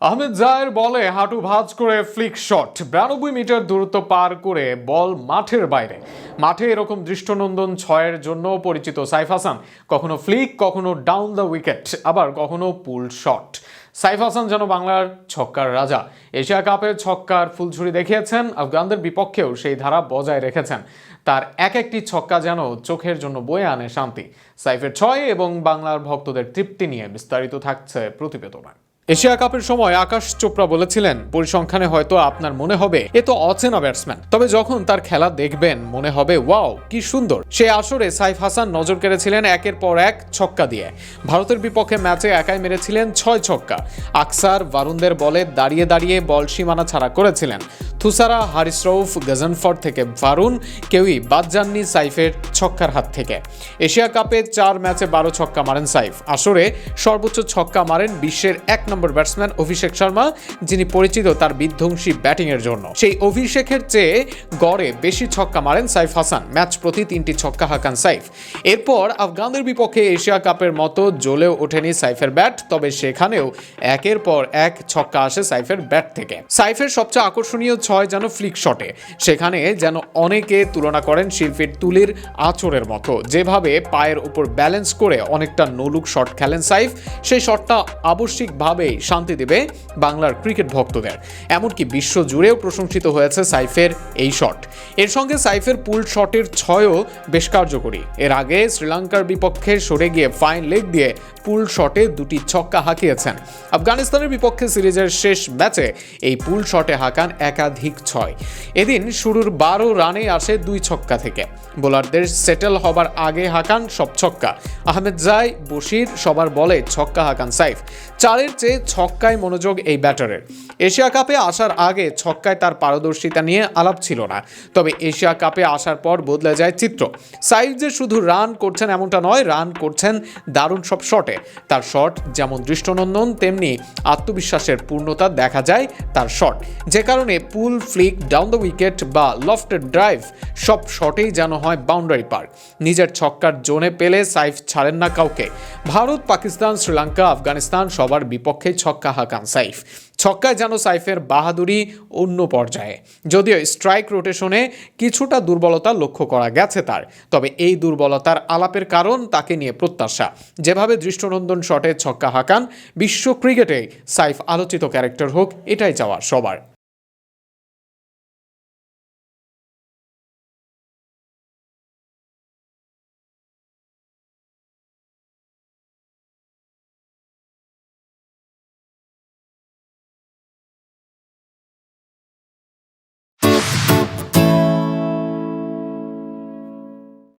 আহমেদ জায়ের বলে হাঁটু ভাঁজ করে ফ্লিক শট বিরানব্বই মিটার দূরত্ব পার করে বল মাঠের বাইরে। মাঠে এরকম দৃষ্টনন্দন ছয়ের জন্য পরিচিত সাইফ হাসান। কখনো ফ্লিক কখনো ডাউন দ্য উইকেট আবার কখনো পুল শট সাইফ হাসান যেন বাংলার ছক্কার রাজা। এশিয়া কাপে ছক্কার ফুলঝুরি দেখিয়েছেন, আফগানদের বিপক্ষেও সেই ধারা বজায় রেখেছেন। তার এক একটি ছক্কা যেন চোখের জন্য বয়ে আনে শান্তি। সাইফের ছয় এবং বাংলার ভক্তদের তৃপ্তি নিয়ে বিস্তারিত থাকছে প্রতিবেদনায় এশিয়া কাপের সময় আকাশ চোপড়া বলেছিলেন, পরিসংখ্যানে হয়তো আপনার মনে হবে, এ তো অচেনা ব্যাটসম্যান। তবে যখন তার খেলা দেখবেন, মনে হবে, ওয়াও, কি সুন্দর। সে আসরে সাইফ হাসান নজর কেড়েছিলেন একের পর এক ছক্কা দিয়ে। ভারতের বিপক্ষে ম্যাচে একাই মেরেছিলেন ছয় ছক্কা। আকসার বারুনদের বলে দাঁড়িয়ে দাঁড়িয়ে বল সীমানা ছাড়া করেছিলেন। থুসারা, হারিস রৌফ গজনফর থেকে ফারুন কেউই বাদ যাননি সাইফের ছক্কার হাত থেকে। এশিয়া কাপে চার ম্যাচে বারো ছক্কা মারেন সাইফ। আসরে সর্বোচ্চ ছক্কা মারেন বিশ্বের এক নম্বর ব্যাটসম্যান অভিষেক শর্মা, যিনি পরিচিত তার বিধ্বংসী ব্যাটিংয়ের জন্য। সেই অভিষেকের চেয়ে গড়ে বেশি ছক্কা মারেন সাইফ হাসান। ম্যাচ প্রতি তিনটি ছক্কা হাঁকান সাইফ। এরপর আফগানদের বিপক্ষে এশিয়া কাপের মতো জ্বলেও ওঠেনি সাইফের ব্যাট, তবে সেখানেও একের পর এক ছক্কা আসে সাইফের ব্যাট থেকে। সাইফের সবচেয়ে আকর্ষণীয় ছয় যেন ফ্লিক শটে। সেখানে যেন অনেকে তুলনা করেন শিল্পীর তুলির আঁচড়ের মতো। যেভাবে পায়ের উপর ব্যালেন্স করে অনেকটা নলুক শট খেলেন সাইফ, সেই শটটা আবশ্যিকভাবেই শান্তি দেবে বাংলার ক্রিকেট ভক্তদের। এমনকি বিশ্ব জুড়েও প্রশংসিত হয়েছে সাইফের এই শট। এর সঙ্গে সাইফের পুল শটের ছয়ও বেশ কার্যকরী। এর আগে শ্রীলঙ্কার বিপক্ষে সরে গিয়ে ফাইন লেগ দিয়ে পুল শটে দুটি ছক্কা হাঁকিয়েছেন। আফগানিস্তানের বিপক্ষে সিরিজের শেষ ম্যাচে এই পুল শটে হাঁকান একাধিক ছয়। এদিন শুরুর বারো রানে আসে দুই ছক্কা থেকে। বোলারদের সেটেল হবার আগে হাঁকান সব ছক্কা। আহমেদ জাই, বশির সবার বলে ছক্কা হাঁকান সাইফ। চারের চেয়ে ছক্কায় মনোযোগ এই ব্যাটারের। এশিয়া কাপে আসার আগে ছক্কায় তার পারদর্শিতা নিয়ে আলাপ ছিল না। তবে এশিয়া কাপে আসার পর বদলে যায় চিত্র। সাইফ যে শুধু রান করছেন এমনটা নয়, রান করছেন দারুণ সব শটে। তার শট যেমন দৃষ্টনন্দন, তেমনি আত্মবিশ্বাসের পূর্ণতা দেখা যায় তার শট। যে কারণে pull, flick, down the wicket বা লফটেড ড্রাইভ সব শটেই যেন হয় বাউন্ডারি পার। নিজের ছক্কার জোনে পেলে সাইফ ছাড়েন না কাউকে। ভারত, পাকিস্তান, শ্রীলঙ্কা, আফগানিস্তান সবার বিপক্ষে ছক্কা হাঁকান সাইফ। ছক্কায় যেন সাইফের বাহাদুরি অন্য পর্যায়ে। যদিও স্ট্রাইক রোটেশনে কিছুটা দুর্বলতা লক্ষ্য করা গেছে তার, তবে এই দুর্বলতার আলাপের কারণ তাকে নিয়ে প্রত্যাশা। যেভাবে দৃষ্টনন্দন শটে ছক্কা হাঁকান, বিশ্ব ক্রিকেটে সাইফ আলোচিত ক্যারেক্টার হোক, এটাই চাওয়া সবার।